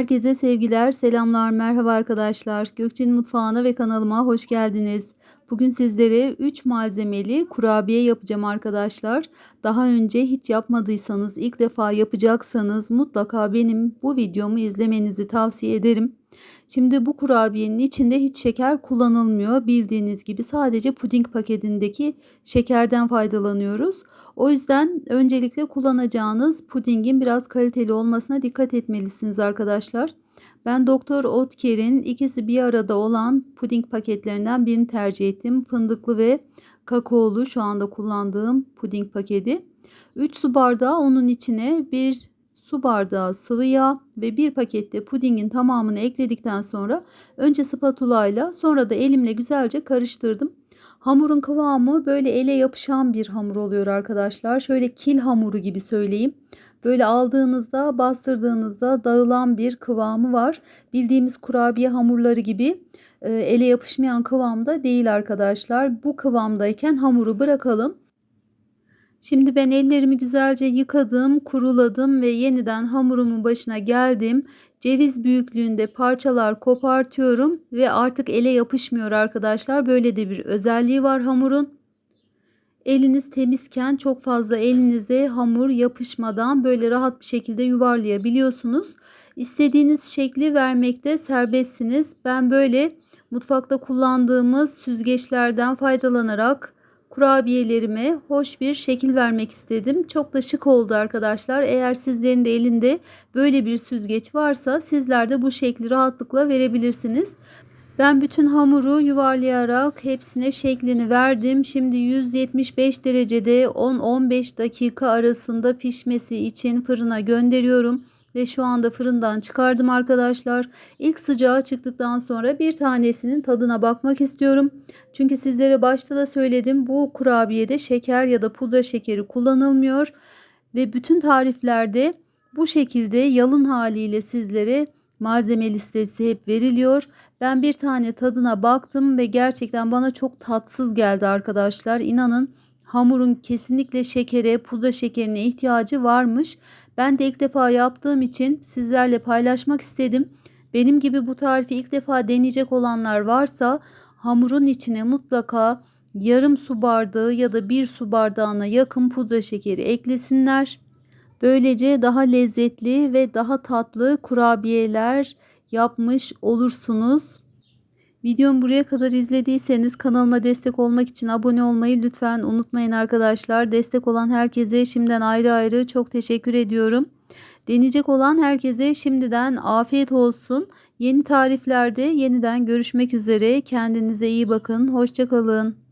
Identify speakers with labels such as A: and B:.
A: Herkese sevgiler, selamlar, merhaba arkadaşlar. Gökçe'nin mutfağına ve kanalıma hoş geldiniz. Bugün sizlere 3 malzemeli kurabiye yapacağım arkadaşlar. Daha önce hiç yapmadıysanız, ilk defa yapacaksanız mutlaka benim bu videomu izlemenizi tavsiye ederim. Şimdi bu kurabiyenin içinde hiç şeker kullanılmıyor. Bildiğiniz gibi sadece puding paketindeki şekerden faydalanıyoruz. O yüzden öncelikle kullanacağınız pudingin biraz kaliteli olmasına dikkat etmelisiniz arkadaşlar. Ben Doktor Otker'in ikisi bir arada olan puding paketlerinden birini tercih ettim. Fındıklı ve kakaolu şu anda kullandığım puding paketi. 3 su bardağı onun içine bir su bardağı sıvı yağ ve bir pakette pudingin tamamını ekledikten sonra önce spatula ile sonra da elimle güzelce karıştırdım. Hamurun kıvamı böyle ele yapışan bir hamur oluyor arkadaşlar. Şöyle kil hamuru gibi söyleyeyim. Böyle aldığınızda bastırdığınızda dağılan bir kıvamı var. Bildiğimiz kurabiye hamurları gibi e, ele yapışmayan kıvamda değil arkadaşlar. Bu kıvamdayken hamuru bırakalım. Şimdi ben ellerimi güzelce yıkadım, kuruladım ve yeniden hamurumun başına geldim. Ceviz büyüklüğünde parçalar kopartıyorum ve artık ele yapışmıyor arkadaşlar. Böyle de bir özelliği var hamurun. Eliniz temizken çok fazla elinize hamur yapışmadan böyle rahat bir şekilde yuvarlayabiliyorsunuz. İstediğiniz şekli vermekte serbestsiniz. Ben böyle mutfakta kullandığımız süzgeçlerden faydalanarak kurabiyelerime hoş bir şekil vermek istedim. Çok da şık oldu arkadaşlar. Eğer sizlerin de elinde böyle bir süzgeç varsa sizler de bu şekli rahatlıkla verebilirsiniz. Ben bütün hamuru yuvarlayarak hepsine şeklini verdim. Şimdi 175 derecede 10-15 dakika arasında pişmesi için fırına gönderiyorum ve şu anda fırından çıkardım arkadaşlar. İlk sıcağı çıktıktan sonra bir tanesinin tadına bakmak istiyorum. Çünkü sizlere başta da söyledim bu kurabiyede şeker ya da pudra şekeri kullanılmıyor ve bütün tariflerde bu şekilde yalın haliyle sizlere malzeme listesi hep veriliyor. Ben bir tane tadına baktım ve gerçekten bana çok tatsız geldi arkadaşlar. İnanın hamurun kesinlikle şekere, pudra şekerine ihtiyacı varmış. Ben de ilk defa yaptığım için sizlerle paylaşmak istedim. Benim gibi bu tarifi ilk defa deneyecek olanlar varsa hamurun içine mutlaka yarım su bardağı ya da bir su bardağına yakın pudra şekeri eklesinler. Böylece daha lezzetli ve daha tatlı kurabiyeler yapmış olursunuz. Videomu buraya kadar izlediyseniz kanalıma destek olmak için abone olmayı lütfen unutmayın arkadaşlar. Destek olan herkese şimdiden ayrı ayrı çok teşekkür ediyorum. Deneyecek olan herkese şimdiden afiyet olsun. Yeni tariflerde yeniden görüşmek üzere. Kendinize iyi bakın. Hoşçakalın.